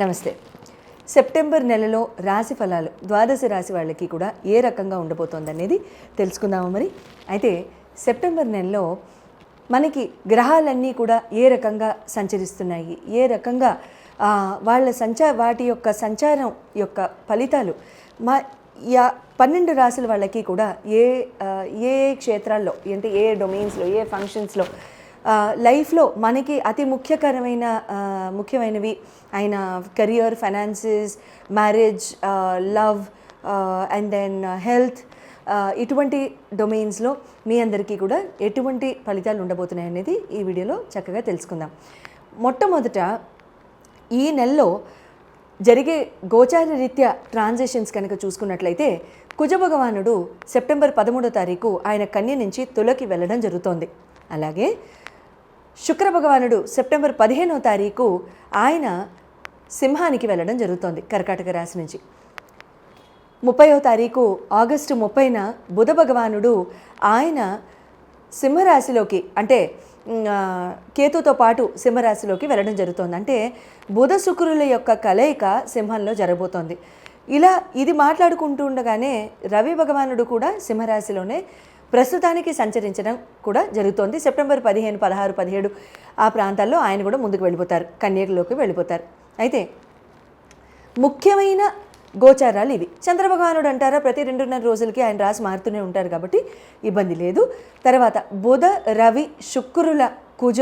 నమస్తే. సెప్టెంబర్ నెలలో రాశి ఫలాలు ద్వాదశ రాశి వాళ్ళకి కూడా ఏ రకంగా ఉండబోతోంది అనేది తెలుసుకుందాము మరి. అయితే సెప్టెంబర్ నెలలో మనకి గ్రహాలన్నీ కూడా ఏ రకంగా సంచరిస్తున్నాయి? ఏ రకంగా వాళ్ళ సంచా వాటి యొక్క సంచారం యొక్క ఫలితాలు మా యా పన్నెండు రాసుల వాళ్ళకి కూడా ఏ ఏ క్షేత్రాల్లో అంటే ఏ డొమైన్స్లో ఏ ఫంక్షన్స్లో లైఫ్లో మనకి అతి ముఖ్యకరమైన ముఖ్యమైనవి ఆయన career finances marriage love and then health ఇటువంటి డొమైన్స్లో మీ అందరికీ కూడా ఎటువంటి ఫలితాలు ఉండబోతున్నాయి అనేది ఈ వీడియోలో చక్కగా తెలుసుకుందాం. మొట్టమొదట ఈ నెలలో జరిగే గోచార రీత్యా ట్రాన్సాక్షన్స్ కనుక చూసుకున్నట్లయితే కుజ భగవానుడు సెప్టెంబర్ పదమూడో తారీఖు ఆయన కన్య నుంచి తులకి వెళ్ళడం జరుగుతోంది. అలాగే శుక్ర భగవానుడు సెప్టెంబర్ పదిహేనో తారీఖు ఆయన సింహానికి వెళ్ళడం జరుగుతోంది కర్కాటక రాశి నుంచి. ముప్పయో తారీఖు ఆగస్టు ముప్పైన బుధ భగవానుడు ఆయన సింహరాశిలోకి అంటే కేతుతో పాటు సింహరాశిలోకి వెళ్ళడం జరుగుతోంది. అంటే బుధ శుక్రుల యొక్క కలయిక సింహంలో జరగబోతోంది. ఇలా ఇది మాట్లాడుకుంటూ ఉండగానే రవి భగవానుడు కూడా సింహరాశిలోనే ప్రస్తుతానికి సంచరించడం కూడా జరుగుతోంది. సెప్టెంబర్ పదిహేను పదహారు పదిహేడు ఆ ప్రాంతాల్లో ఆయన కూడా ముందుకు వెళ్ళిపోతారు. కన్యకలోకి వెళ్ళిపోతారు. అయితే ముఖ్యమైన గోచారాలు ఇవి. చంద్రభగవానుడు అంటారా ప్రతి రెండున్నర రోజులకి ఆయన రాసి మారుతూనే ఉంటారు కాబట్టి ఇబ్బంది లేదు. తర్వాత బుధ రవి శుక్రుల కుజ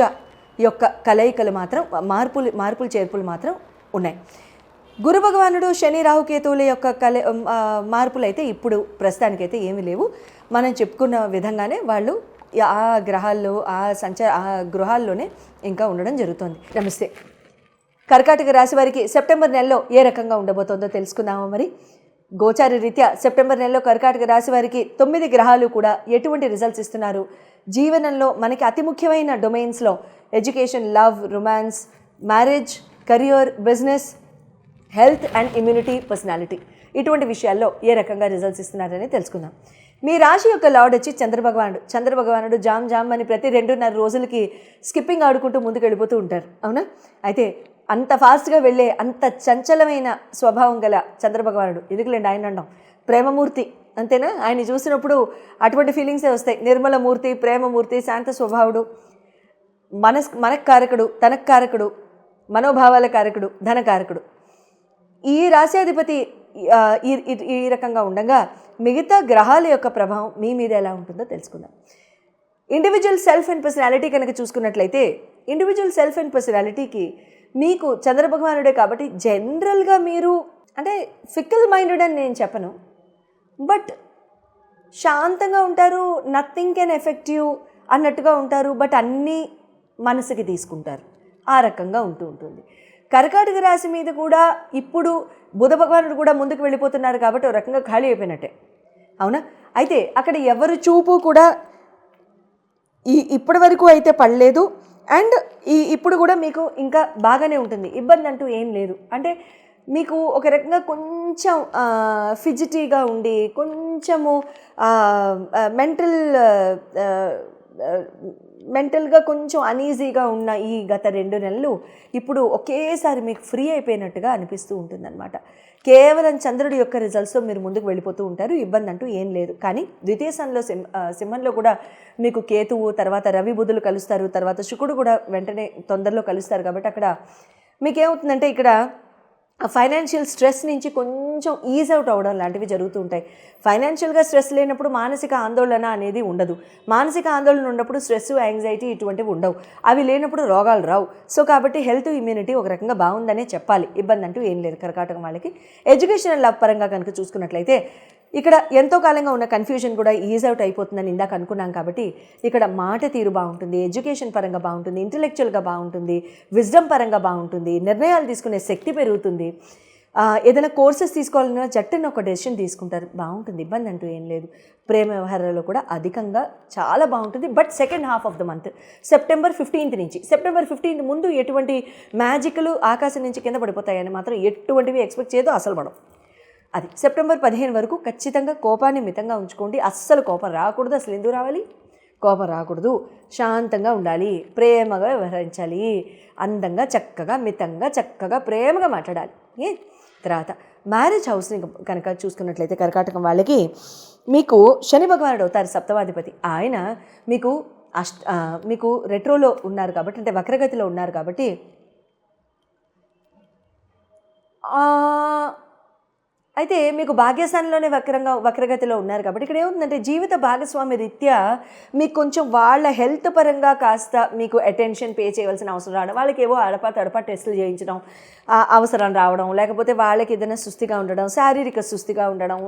యొక్క కలయికలు మాత్రం మార్పులు మార్పులు చేర్పులు మాత్రం ఉన్నాయి. గురు భగవానుడు శని రాహుకేతువుల యొక్క కల ఆ, మార్పులు అయితే ఇప్పుడు ప్రస్తుతానికైతే ఏమీ లేవు. మనం చెప్పుకున్న విధంగానే వాళ్ళు ఆ గ్రహాల్లో ఆ సంచార ఆ గృహాల్లోనే ఇంకా ఉండడం జరుగుతుంది. నమస్తే. కర్కాటక రాశి వారికి సెప్టెంబర్ నెలలో ఏ రకంగా ఉండబోతోందో తెలుసుకుందామా మరి? గోచార రీత్యా సెప్టెంబర్ నెలలో కర్కాటక రాశి వారికి తొమ్మిది గ్రహాలు కూడా ఎటువంటి రిజల్ట్స్ ఇస్తున్నారు? జీవనంలో మనకి అతి ముఖ్యమైన డొమైన్స్లో education love romance marriage career business health and immunity personality ఇటువంటి విషయాల్లో ఏ రకంగా రిజల్ట్స్ ఇస్తున్నారని తెలుసుకుందాం. మీ రాశి యొక్క లార్డ్ వచ్చి చంద్రభగవానుడు. చంద్రభగవానుడు జామ్ జామ్ అని ప్రతి రెండున్నర రోజులకి స్కిప్పింగ్ ఆడుకుంటూ ముందుకు వెళ్ళిపోతూ ఉంటారు. అవునా? అయితే అంత ఫాస్ట్గా వెళ్ళే అంత చంచలమైన స్వభావం గల చంద్రభగవానుడు. ఎందుకులేండి ఆయన అండం ప్రేమమూర్తి. అంతేనా? ఆయన చూసినప్పుడు అటువంటి ఫీలింగ్సే వస్తాయి. నిర్మలమూర్తి ప్రేమమూర్తి శాంత స్వభావుడు మనస్ మనకు కారకుడు తనకు కారకుడు మనోభావాల కారకుడు ధనకారకుడు. ఈ రాశ్యాధిపతి ఈ రకంగా ఉండగా మిగతా గ్రహాల యొక్క ప్రభావం మీ మీద ఎలా ఉంటుందో తెలుసుకుందాం. ఇండివిజువల్ సెల్ఫ్ అండ్ పర్సనాలిటీ కనుక చూసుకున్నట్లయితే ఇండివిజువల్ సెల్ఫ్ అండ్ పర్సనాలిటీకి మీకు చంద్రభగవానుడే కాబట్టి జనరల్గా మీరు అంటే ఫిక్కల్ మైండెడ్ అని నేను చెప్పను. బట్ శాంతంగా ఉంటారు నథింగ్ కెన్ ఎఫెక్టివ్ అన్నట్టుగా ఉంటారు బట్ అన్నీ మనసుకి తీసుకుంటారు. ఆ రకంగా ఉంటూ ఉంటుంది. కర్కాటక రాశి మీద కూడా ఇప్పుడు బుధ భగవానుడు కూడా ముందుకు వెళ్ళిపోతున్నారు కాబట్టి ఒక రకంగా ఖాళీ అయిపోయినట్టే. అవునా? అయితే అక్కడ ఎవరు చూపు కూడా ఈ ఇప్పటి వరకు అయితే పడలేదు. అండ్ ఈ ఇప్పుడు కూడా మీకు ఇంకా బాగానే ఉంటుంది. ఇబ్బంది అంటూ ఏం లేదు. అంటే మీకు ఒక రకంగా కొంచెం ఫిజిటీగా ఉండి కొంచెము మెంటల్ మెంటల్గా కొంచెం అనీజీగా ఉన్న ఈ గత రెండు నెలలు ఇప్పుడు ఒకేసారి మీకు ఫ్రీ అయిపోయినట్టుగా అనిపిస్తూ ఉంటుందన్నమాట. కేవలం చంద్రుడి యొక్క రిజల్ట్స్తో మీరు ముందుకు వెళ్ళిపోతూ ఉంటారు ఇబ్బంది అంటూ ఏం లేదు. కానీ ద్వితీయ సంలో సింహ సింహంలో కూడా మీకు కేతువు తర్వాత రవి బుధులు కలుస్తారు తర్వాత శుకుడు కూడా వెంటనే తొందరలో కలుస్తారు కాబట్టి అక్కడ మీకేమవుతుందంటే ఇక్కడ ఫైనాన్షియల్ స్ట్రెస్ నుంచి కొంచెం ఈజ్ అవుట్ అవ్వడం లాంటివి జరుగుతూ ఉంటాయి. ఫైనాన్షియల్గా స్ట్రెస్ లేనప్పుడు మానసిక ఆందోళన అనేది ఉండదు. మానసిక ఆందోళన ఉన్నప్పుడు స్ట్రెస్ యాంగ్జైటీ ఇటువంటివి ఉండవు. అవి లేనప్పుడు రోగాలు రావు. సో కాబట్టి హెల్త్ ఇమ్యూనిటీ ఒక రకంగా బాగుందనే చెప్పాలి. ఇబ్బంది అంటూ ఏం లేదు కర్కాటకం వాళ్ళకి ఎడ్యుకేషనల్ లవ్ పరంగా కనుక చూసుకున్నట్లయితే ఇక్కడ ఎంతో కాలంగా ఉన్న కన్ఫ్యూజన్ కూడా ఈజ్ అవుట్ అయిపోతుందని ఇందాక అనుకున్నాం కాబట్టి ఇక్కడ మాట తీరు బాగుంటుంది ఎడ్యుకేషన్ పరంగా బాగుంటుంది ఇంటలెక్చువల్గా బాగుంటుంది విజ్డమ్ పరంగా బాగుంటుంది నిర్ణయాలు తీసుకునే శక్తి పెరుగుతుంది. ఏదైనా కోర్సెస్ తీసుకోవాలన్నా జట్టున ఒక డెసిషన్ తీసుకుంటారు. బాగుంటుంది ఇబ్బంది అంటూ ఏం లేదు. ప్రేమ వ్యవహారాల్లో కూడా అధికంగా చాలా బాగుంటుంది. But second half of the month September fifteenth నుంచి సెప్టెంబర్ ఫిఫ్టీన్త్ ముందు ఎటువంటి మ్యాజిక్లు ఆకాశం నుంచి కింద పడిపోతాయని మాత్రం ఎటువంటివి ఎక్స్పెక్ట్ చేయదు అసలు మనం అది సెప్టెంబర్ పదిహేను వరకు ఖచ్చితంగా కోపాన్ని మితంగా ఉంచుకోండి. అస్సలు కోపం రాకూడదు. అసలు ఎందుకు రావాలి? కోపం రాకూడదు. శాంతంగా ఉండాలి. ప్రేమగా వ్యవహరించాలి. అందంగా చక్కగా మితంగా చక్కగా ప్రేమగా మాట్లాడాలి. ఏ? తర్వాత మ్యారేజ్ హౌస్ని కనుక చూసుకున్నట్లయితే కర్కాటకం వాళ్ళకి మీకు శని భగవానుడు అవుతారు సప్తమాధిపతి ఆయన మీకు అష్ట మీకు రెట్రోలో ఉన్నారు కాబట్టి అంటే వక్రగతిలో ఉన్నారు కాబట్టి అయితే మీకు భాగ్యస్థానంలోనే వక్రంగా వక్రగతిలో ఉన్నారు కాబట్టి ఇక్కడ ఏముందంటే జీవిత భాగస్వామి రీత్యా మీకు కొంచెం వాళ్ళ హెల్త్ పరంగా కాస్త మీకు అటెన్షన్ పే చేయవలసిన అవసరం రావడం వాళ్ళకి ఏవో అడపా తడపా టెస్టులు చేయించడం అవసరం రావడం లేకపోతే వాళ్ళకి ఏదైనా సుస్థిగా ఉండడం శారీరక సుస్థిగా ఉండడం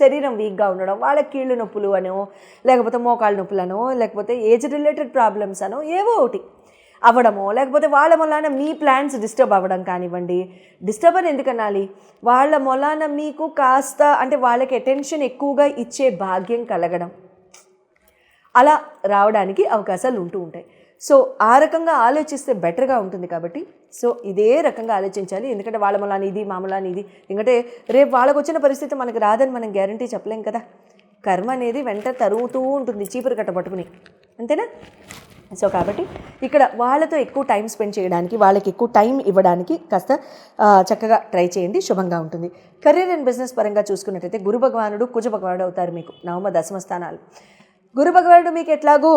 శరీరం వీక్గా ఉండడం వాళ్ళకి కీళ్ళు నొప్పులు అనో లేకపోతే మోకాళ్ళ నొప్పులనో లేకపోతే ఏజ్ రిలేటెడ్ ప్రాబ్లమ్స్ అనో ఏవో ఒకటి. అవ్వడమో లేకపోతే వాళ్ళ మొలాన మీ ప్లాన్స్ డిస్టర్బ్ అవ్వడం కానివ్వండి. డిస్టర్బ్ అని ఎందుకు అనాలి? వాళ్ళ మొలాన మీకు కాస్త అంటే వాళ్ళకి అటెన్షన్ ఎక్కువగా ఇచ్చే భాగ్యం కలగడం. అలా రావడానికి అవకాశాలు ఉంటూ ఉంటాయి. సో ఆ రకంగా ఆలోచిస్తే బెటర్గా ఉంటుంది కాబట్టి సో ఇదే రకంగా ఆలోచించాలి. ఎందుకంటే వాళ్ళ మొలాని ఇది మామూలాని ఇది. ఎందుకంటే రేపు వాళ్ళకు వచ్చిన పరిస్థితి మనకి రాదని మనం గ్యారంటీ చెప్పలేం కదా. కర్మ అనేది వెంట తరుగుతూ ఉంటుంది చీపురు కట్ట పట్టుకుని. అంతేనా? సో కాబట్టి ఇక్కడ వాళ్ళతో ఎక్కువ టైం స్పెండ్ చేయడానికి వాళ్ళకి ఎక్కువ టైం ఇవ్వడానికి కాస్త చక్కగా ట్రై చేయండి. శుభంగా ఉంటుంది. కెరీర్ అండ్ బిజినెస్ పరంగా చూసుకున్నట్టయితే గురు భగవానుడు కుజ భగవానుడు అవుతారు మీకు. నవమ దశమ స్థానాలు. గురు భగవానుడు మీకు ఎట్లాగూ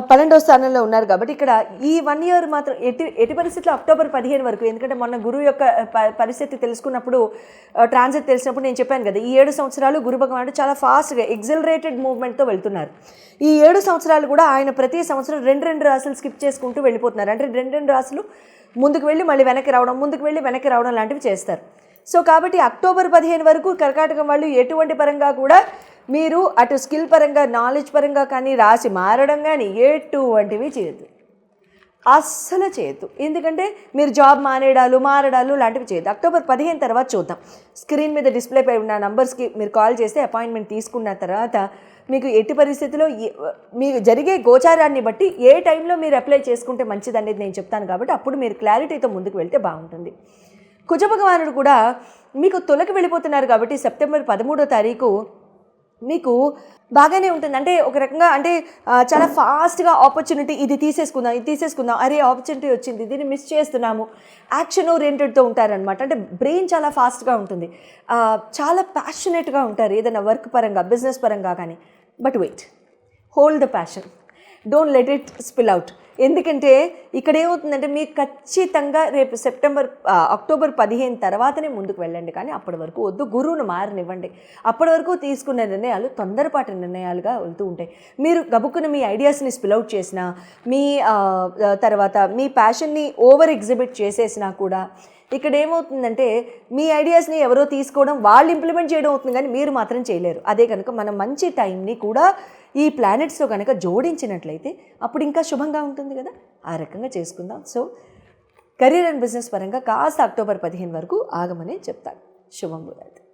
పన్నెండో స్థానంలో ఉన్నారు కాబట్టి ఇక్కడ ఈ వన్ ఇయర్ మాత్రం ఎట్టి ఎట్టి పరిస్థితుల్లో అక్టోబర్ పదిహేను వరకు ఎందుకంటే మొన్న గురువు యొక్క ప- పరిస్థితి తెలుసుకున్నప్పుడు ట్రాన్సిట్ తెలిసినప్పుడు నేను చెప్పాను కదా ఈ ఏడు సంవత్సరాలు గురు భగవానుడు చాలా ఫాస్ట్గా ఎగ్జిలరేటెడ్ మూవ్మెంట్తో వెళ్తున్నారు. ఈ ఏడు సంవత్సరాలు కూడా ఆయన ప్రతి సంవత్సరం రెండు రెండు రాసులు స్కిప్ చేసుకుంటూ వెళ్ళిపోతున్నారు. అంటే రెండు రెండు రాసులు ముందుకు వెళ్ళి మళ్ళీ వెనక్కి రావడం ముందుకు వెళ్ళి వెనక్కి రావడం లాంటివి చేస్తారు. సో కాబట్టి అక్టోబర్ పదిహేను వరకు కర్కాటకం వాళ్ళు ఎటువంటి పరంగా కూడా మీరు అటు స్కిల్ పరంగా నాలెడ్జ్ పరంగా కానీ రాసి మారడం కానీ ఎటువంటివి చేయద్దు. అస్సలు చేయొద్దు. ఎందుకంటే మీరు జాబ్ మానేయడాలు మారడాలు లాంటివి చేయొద్దు. అక్టోబర్ పదిహేను తర్వాత చూద్దాం. స్క్రీన్ మీద డిస్ప్లే పై ఉన్న నంబర్స్కి మీరు కాల్ చేస్తే అపాయింట్మెంట్ తీసుకున్న తర్వాత మీకు ఎట్టి పరిస్థితిలో మీకు జరిగే గోచారాన్ని బట్టి ఏ టైంలో మీరు అప్లై చేసుకుంటే మంచిది అనేది నేను చెప్తాను కాబట్టి అప్పుడు మీరు క్లారిటీతో ముందుకు వెళ్తే బాగుంటుంది. కుజభగవానుడు కూడా మీకు తొలగి వెళ్ళిపోతున్నారు కాబట్టి సెప్టెంబర్ పదమూడో తారీఖు మీకు బాగానే ఉంటుంది. అంటే ఒక రకంగా అంటే చాలా ఫాస్ట్గా ఆపర్చునిటీ ఇది తీసేసుకుందాం ఇది తీసేసుకుందాం అరే ఆపర్చునిటీ వచ్చింది దీన్ని మిస్ చేస్తున్నాము. యాక్షన్ ఓరియంటెడ్తో ఉంటారనమాట అంటే బ్రెయిన్ చాలా ఫాస్ట్గా ఉంటుంది. చాలా ప్యాషనెట్గా ఉంటారు. ఏదైనా వర్క్ పరంగా బిజినెస్ పరంగా కానీ. But wait. Hold the passion. Don't let it spill out ఎందుకంటే ఇక్కడ ఏమవుతుందంటే మీకు ఖచ్చితంగా రేపు సెప్టెంబర్ అక్టోబర్ పదిహేను తర్వాతనే ముందుకు వెళ్ళండి. కానీ అప్పటి వరకు వద్దు. గురువును మారనివ్వండి. అప్పటి వరకు తీసుకున్న నిర్ణయాలు తొందరపాటు నిర్ణయాలుగా వెళ్తూ ఉంటాయి. మీరు గబుక్కున మీ ఐడియాస్ని స్పిల్ అవుట్ చేసినా మీ తర్వాత మీ ప్యాషన్ని ఓవర్ ఎగ్జిబిట్ చేసేసినా కూడా ఇక్కడ ఏమవుతుందంటే మీ ఐడియాస్ని ఎవరో తీసుకోవడం వాళ్ళు ఇంప్లిమెంట్ చేయడం అవుతుంది కానీ మీరు మాత్రం చేయలేరు. అదే కనుక మనం మంచి టైంని కూడా ఈ ప్లానెట్స్తో కనుక జోడించినట్లయితే అప్పుడు ఇంకా శుభంగా ఉంటుంది కదా? ఆ రకంగా చేసుకుందాం. సో కెరీర్ అండ్ బిజినెస్ పరంగా కాస్త అక్టోబర్ పదిహేను వరకు ఆగమని చెప్తాను. శుభం బుధాది